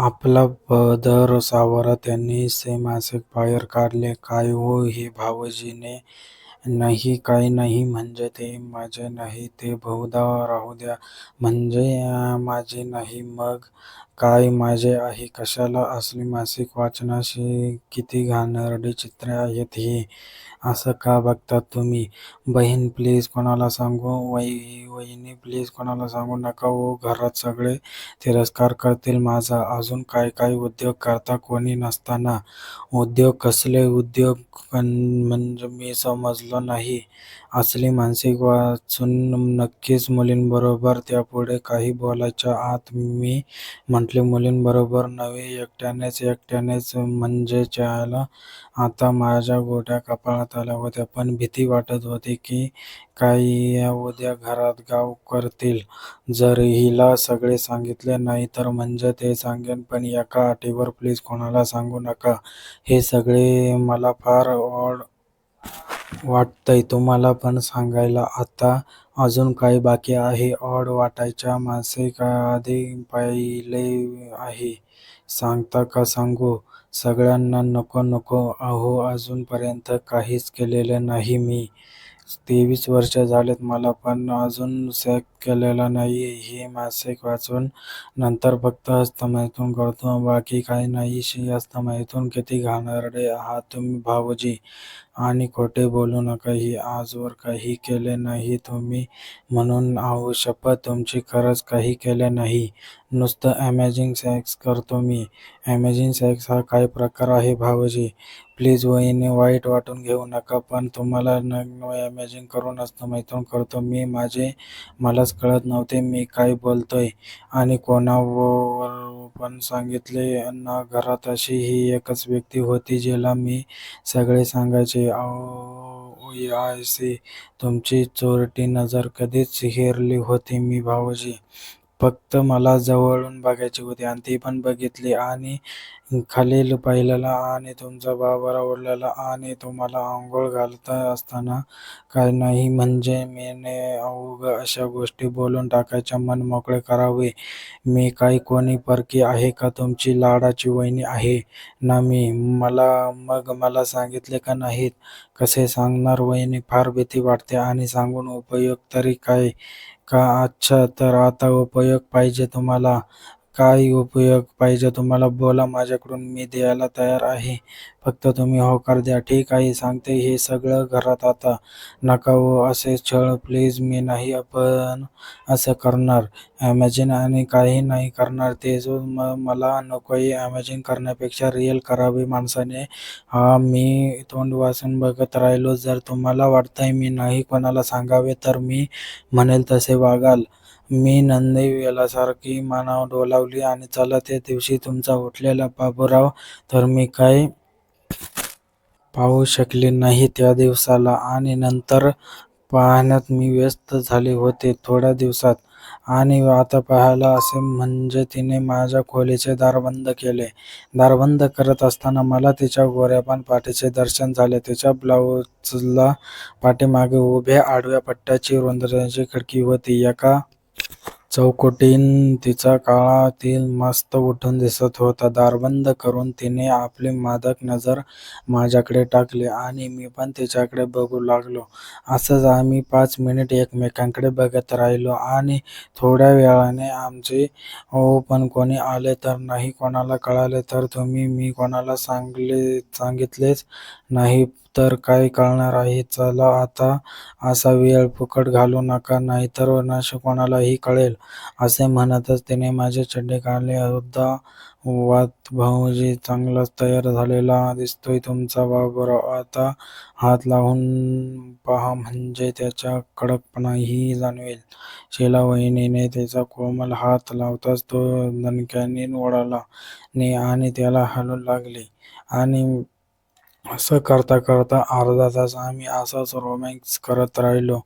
आपला पदर सावरा त्यांनी से मासिक बाहेर काढले. काय हो हे भावजीने? नाही काही नाही म्हणजे ते माझे नाही ते बहुधा राहू द्या म्हणजे माझे नाही मग काय माझे आहे? कशाला असली मासिक वाचनाशी किती घाणेरडी चित्रे आहेत ही? असं का बघतात तुम्ही? बहीण प्लीज कोणाला सांगू? वहिनी प्लीज कोणाला सांगू नका हो? घरात सगळे तिरस्कार करतील माझा. अजून काय काय उद्योग करता कोणी नसताना? उद्योग कसले उद्योग? म्हणजे मी समजलो नाही. असली मानसिक वाचून नक्कीच मुलींबरोबर त्यापुढे काही बोलायच्या आत मी म्हटले मुलींबरोबर नव्हे एकट्यानेच एकट्यानेच म्हणजे चहाला आता माझ्या गोट्या कपाळात आल्या होत्या. पण भीती वाटत होती की काय या उद्या घरात गाव करतील. जर हिला सगळे सांगितले नाही तर म्हणजे ते सांगेन पण एका अटीवर प्लीज कोणाला सांगू नका. हे सगळे मला फार ऑड वाटतंय तुम्हाला पण सांगायला. आता अजून काय बाकी आहे. ऑड वाटायच्या मासिके आधी पाहिले आहे. सांगता का सांगू? सगळ्यांना नको नको. अहो अजूनपर्यंत काहीच केलेलं नाही मी. तेवीस वर्ष झालेत. मला पण अजून सेक्स केलेला नाही हे मासिक वाचून नंतर फक्त हस्तमैथुन करतो. बाकी काही नाही शी हस्तमैथुन किती घाणेरडे आहात तुम्ही भाऊजी. आणि खोटे बोलू नका ही आजवर काही केले नाही तुम्ही म्हणून अहो शपथ. तुमची खरंच काही केले नाही. नुसतं ॲमेझिंग सेक्स करतो मी. ॲमेझिंग सेक्स हा काय प्रकार आहे भाऊजी? प्लीज वहिनी वाईट वाटून घेऊ नका पण तुम्हाला नग्न अमेजिंग करून मैथून करतो. मी माझे मलाच कळत नव्हते मी काय बोलतोय. आणि कोणावर पण सांगितले ना घरात अशी ही एकच व्यक्ती होती जिला मी सगळे सांगायचे ओह आय सी तुमची चोरटी नजर कधीच हेरली होती मी भाऊजी. फक्त मला जवळून बघायची होती आणि ती पण बघितली. आणि खालील पाहिलेला आणि तुमचा बाबर ओढलेला आणि तुम्हाला आंघोळ घालत असताना काय नाही म्हणजे मेने अवघ अशा गोष्टी बोलून टाकायच्या. मन मोकळे करावे. मी काही कोणी परकी आहे का? तुमची लाडाची वहिनी आहे ना मी? मला मग मला सांगितले का नाहीत? कसे सांगणार? वहिनी फार भीती वाटते आणि सांगून उपयोग तरी काय? का? अच्छा तर आता उपयोग पाहिजे तुम्हाला. काय उपयोग पाहिजे. तुम्हाला बोला माझ्याकडून मी द्यायला तयार आहे. फक्त तुम्ही होकार द्या. ठीक आहे सांगते हे सगळं घरात आता नका हो असे छळ प्लीज मी नाही पण असं करणार. ॲमेझिन आणि काही नाही करणार. ते मला नको आहे ॲमेझिन करण्यापेक्षा रिअल करावे माणसाने. हा मी तोंड वाचून बघत राहिलो. जर तुम्हाला वाटतंय मी नाही कोणाला सांगावे तर मी म्हणेल तसे वागाल. मी नंदी बैलासारखी डोलावली आणि चला त्या दिवशी तुमचा उठलेला बाबूराव तर मी काय पाहू शकले नाही त्या दिवसाला. आणि नंतर पाहण्यात मी व्यस्त झाले होते थोड्या दिवसात. आणि आता पाहायला असे म्हणजे तिने माझ्या खोलीचे दार बंद केले. दार बंद करत असताना मला तिच्या गोऱ्यापान पाठीचे दर्शन झाले. तिच्या ब्लाऊजला पाठीमागे उभ्या आडव्या पट्ट्याची रुंदीची खिडकी होती. एका चौकटीन तिचा काळातील मस्त उठून दिसत होता. दार बंद करून तिने आपली मादक नजर माझ्याकडे टाकली आणि मी पण तिच्याकडे बघू लागलो. असंच आम्ही पाच मिनिट एकमेकांकडे बघत राहिलो आणि थोड्या वेळाने आमचे हो पण कोणी आले तर नाही कोणाला कळाले तर तुम्ही मी कोणाला सांगितलेच नाही. तर काय कळणार आहे? चला आता असा वेळ फुकट घालवू नका नाहीतर विनाश कोणालाही कळेल असे म्हणतच तिने माझे चड्डी काढली. वात भाऊजी चांगलाच तयार झालेला दिसतोय तुमचा बाबूराव आता हात लावून पहा म्हणजे त्याचा कडकपणाही जाणवेल. शीला वहिनीने तिचा कोमल हात लावताच तो दणक्याने ओढाला आणि त्याला हलू लागले. आणि असं करता करता अर्धा तास आम्ही असाच रोमॅन्स करत राहिलो.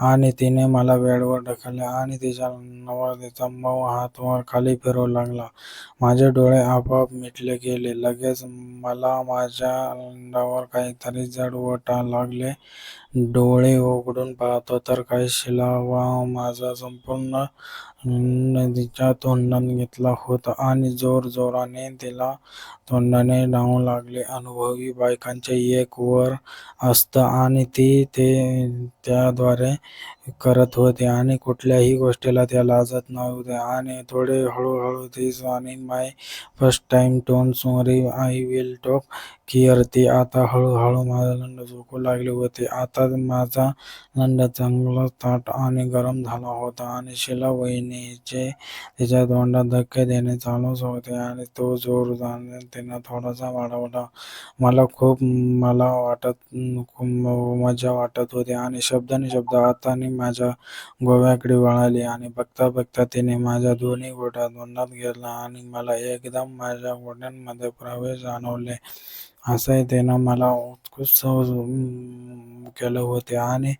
आणि तिने मला बेडवर ढकलले आणि तिच्या नवरदेवाचा मऊ हात वर खाली फिरू लागला. माझे डोळे आपोआप मिटले गेले. लगेच मला माझ्या अंडावर काहीतरी जड वाटू लागले. डोळे उघडून पाहतो तर काही शिला वा माझा संपूर्ण नदीच्या तोंडात घेतला होता आणि जोरजोराने तिला तोंडाने डावू लागले. अनुभवी बायकांचे एक वर असतं आणि ती ते त्याद्वारे करत होते आणि कुठल्याही गोष्टीला त्या लाजत नव्हत्या आणि थोडे हळूहळू धिस आणि my first time tone sorry I will talk clear ती आता हळूहळू माझा नंड झोकू लागले होते. आता माझा नंड चांगला ताट आणि गरम झाला होता आणि शिला वहिनीचे तिच्या तोंडात धक्के देणे चालूच होते आणि तो जोर तिनं थोडासा वाढवला. मला खूप मला वाटत मजा वाटत होती आणि शब्दानुशब्द हातांनी माझ्या गोव्याकडे वळाली आणि बघता बघता तिने माझ्या दोन्ही घोट्या तोंडात घेतला आणि मला एकदम माझ्या घोट्यांमध्ये प्रवेश जाणवले. असं त्यानं मला उत्कृष्ट केलं होते. आणि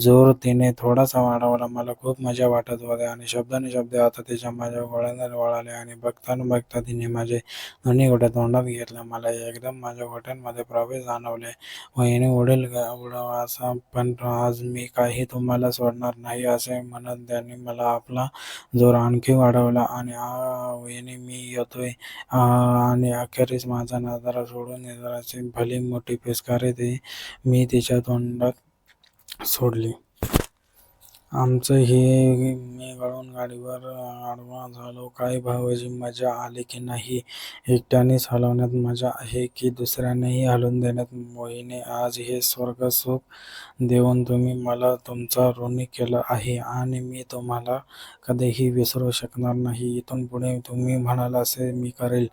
जोर तिने थोडासा वाढवला. मला खूप मजा वाटत होते. आणि शब्दानुशब्द आता तिच्या माझ्या घोट्यांमध्ये वळाले. आणि बघता बघता तिने माझे दोन्ही घोट्या तोंडात घेतलं मला एकदम माझ्या गोट्यांमध्ये प्रवेश जाणवले. वहिनी उडेल उडवासा पण आज मी काही तुम्हाला सोडणार नाही असे म्हणत त्यांनी मला आपला जोर आणखी वाढवला. आणि आह मी येतोय. आणि अखेरीस माझा नजारा सोडून निराशेची भली मोठी पिचकारी मी तिच्या तोंडात सोडली. आमचं हे मी गळून गाडीवर आडवा झालो. काय भावाची मजा आली की नाही? एकट्यानेच हलवण्यात मजा आहे की दुसऱ्यानेही हलवून देण्यात? मोहिने आज हे स्वर्ग सुख देऊन तुम्ही मला तुमचा ऋणी केलं आहे आणि मी तुम्हाला कधीही विसरू शकणार नाही. इथून पुढे तुम्ही म्हणाल असे मी करेल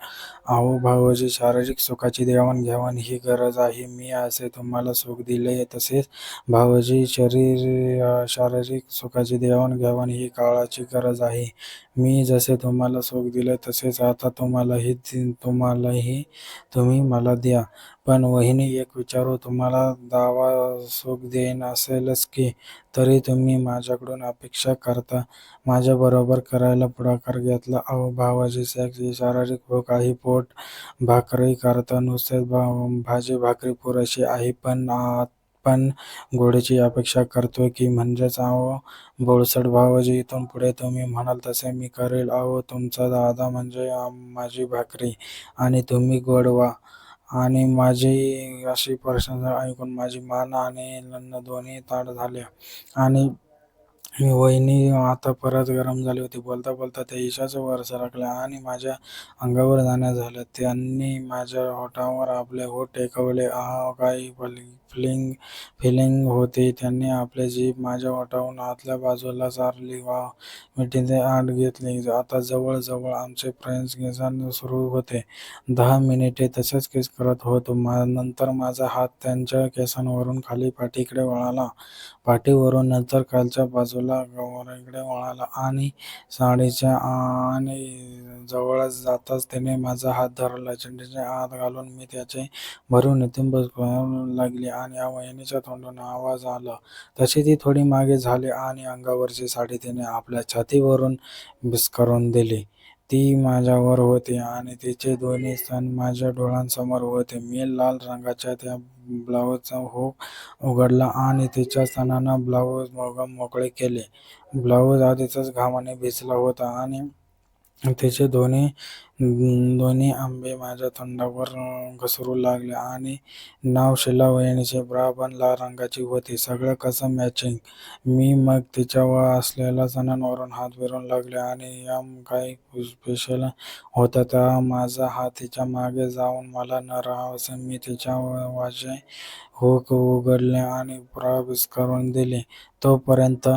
अहो भावोजी शारीरिक सुखाची देवाणघेवाण ही गरज आहे. मी असे तुम्हाला सुख दिले तसेच भावोजी शारीरिक सुखाची देवाणघेवाण ही काळाची गरज आहे. मी जसे तुम्हाला सुख दिले तसेच आता तुम्हालाही तुम्हालाही तुम्ही मला द्या. पण वहिनी एक विचारू? तुम्हाला दावा सुख देईन असेलच की तरी तुम्ही माझ्याकडून अपेक्षा करता माझ्याबरोबर करायला पुढाकार घेतला. अहो भावाची सेक्स शारीरिक भूक आहे. पोट भाकरी करता नुसतेच भा भाजी भाकरी पुरेशी आहे. पण आपण गोडीची अपेक्षा करतो की म्हणजेच अहो बोळसट भावाजी इथून पुढे तुम्ही म्हणाल तसे मी करेल. अहो तुमचा दादा म्हणजे माझी भाकरी. आणि तुम्ही गोडवा आणि माझी अशी प्रशंसा ऐकून माझी मान आणि लग्न दोन्ही ताट झाल्या. आणि वहिनी आता परत गरम झाली होती. बोलता बोलता त्या ईशाचं वर सरकल्या आणि माझ्या अंगावर जाण्या झाल्या. त्यांनी माझ्या ओठांवर आपले हो टेकवले. आह काही फिलिंग होती. त्यांनी आपले जीभ माझ्या ओठांच्या आतल्या बाजूला सारली. वा मिठीने आत घेतली आता जवळजवळ आमचे फ्रेंड्स प्रेमकिस्से सुरू होते. दहा मिनिटे तसेच किस करत होतो. नंतर माझा हात त्यांच्या केसांवरून खाली पाठीकडे वळाला पाठीवरून नंतर खालच्या बाजूला कमरेकडे वळाला आणि साडीच्या आणि जवळ जाताच त्याने माझा हात धरला. चड्डीच्या आत घालून मी त्याचे भरून नितंब पाहू लागली आणि वहिनीच्या तोंडून आवाज आला तशी ती थोडी मागे झाली आणि अंगावरची साडी तिने आपल्या छातीवरून बिस्करून दिली. ती माझ्यावर होती आणि तिचे दोन्ही स्तन माझ्या डोळ्यांसमोर होते. मी लाल रंगाच्या त्या ब्लाऊजचा हुक उघडला आणि तिच्या स्तनांना ब्लाऊज मोकळे केले. ब्लाऊज आधीच घामाने भिजला होता आणि तिचे दोन्ही आंबे माझ्या तोंडावर घसरू लागले आणि नाव शिला वहिनीचे ब्रा पण लाल रंगाची होती. सगळं कसं मॅचिंग! मी मग तिच्या असलेल्या जणांवरून हात फिरून लागले आणि यम काही स्पेशल होता का माझा हात तिच्यामागे जाऊन मला न राहावयास मी तिच्या वाजे हुक उघडले आणि ब्रा विस्कारून दिले तोपर्यंत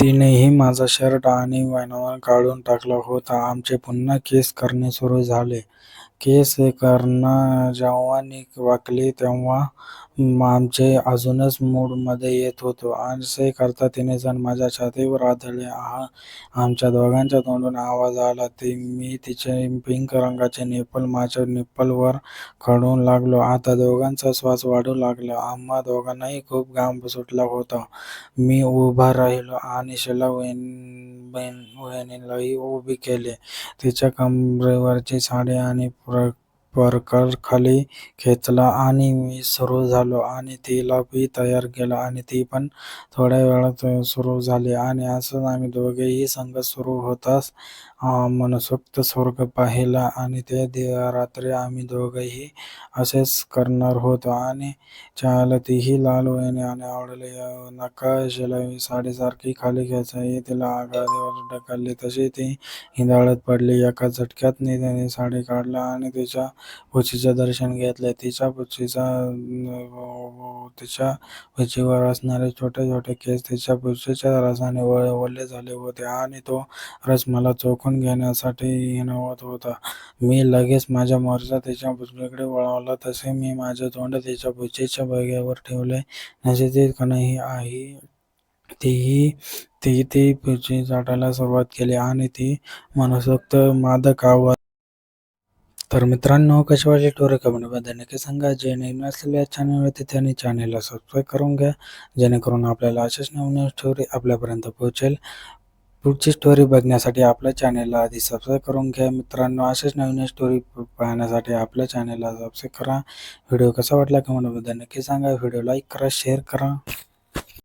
तिनेही माझा शर्ट आणि वणवा काढून टाकला होता. आमचे पुन्हा केस करणे सुरू झाले. केस करणं जेव्हा नी वाकली तेव्हा आमचे अजूनच मूडमध्ये येत होतो. असे करता तिने जण माझ्या छातीवर आदळले आहा आमच्या दोघांच्या तोंडून आवाज आला. मी तिचे पिंक रंगाचे निप्पल माझ्या निप्पलवर खडून खडू लागलो. आता दोघांचा श्वास वाढू लागला. आम्हा दोघांनाही खूप घाम सुटला होता. मी उभा राहिलो आणि शिला वहिनीलाही उभी केले. तिच्या कमरेवरची साडी आणि प्र खाली खेचला आणि मी सुरू झालो आणि तिला बी तयार केलं आणि ती पण थोड्या वेळात सुरू झाली आणि असंच आम्ही दोघेही संगत सुरू होताच मनसोक्त स्वर्ग पाहिला आणि ते रात्री आम्ही दोघेही असेच करणार होतो आणि चहाला तीही लाल वहिनी आणि आवडली नकाशाला साडीसारखी खाली खेचाई तिला आघाडीवर ढकलली तशी ती हिंदाळत पडली एका झटक्यात त्याने साडी काढला आणि तिच्या पुशीचे दर्शन घेतले तिच्या पुशीचा तिच्या पुशीवर असणारे छोटे छोटे केस तिच्या पुशीच्या रसाने ओले झाले होते आणि तो रस मला चोखून घेण्यासाठी हिणवत होता. मी लगेच माझ्या मोर्चा तिच्या पुशीकडे वळवला. तसे मी माझे तोंड तिच्या पुशीच्या बग्यावर ठेवले. नशेची नाही आई. तीही ती ती पुढची चाटायला सुरुवात केली आणि ती मनसोक्त मादक तर मित्रांनो कशी वाटली टोरी कमेंटमध्ये नक्की सांगा. जे नवीन असलेल्या चॅनलवरती त्यांनी चॅनलला सबस्क्राईब करून घ्या. जेणेकरून आपल्याला अशाच नवीन स्टोरी आपल्यापर्यंत पोहोचेल. पुढची स्टोरी बघण्यासाठी आपल्या चॅनलला आधी सबस्क्राईब करून घ्या. मित्रांनो अशाच नवीन स्टोरी पाहण्यासाठी आपल्या चॅनलला सबस्क्राईब करा. व्हिडिओ कसा वाटला कमेंटमध्ये नक्की सांगा. व्हिडिओ लाईक करा शेअर करा.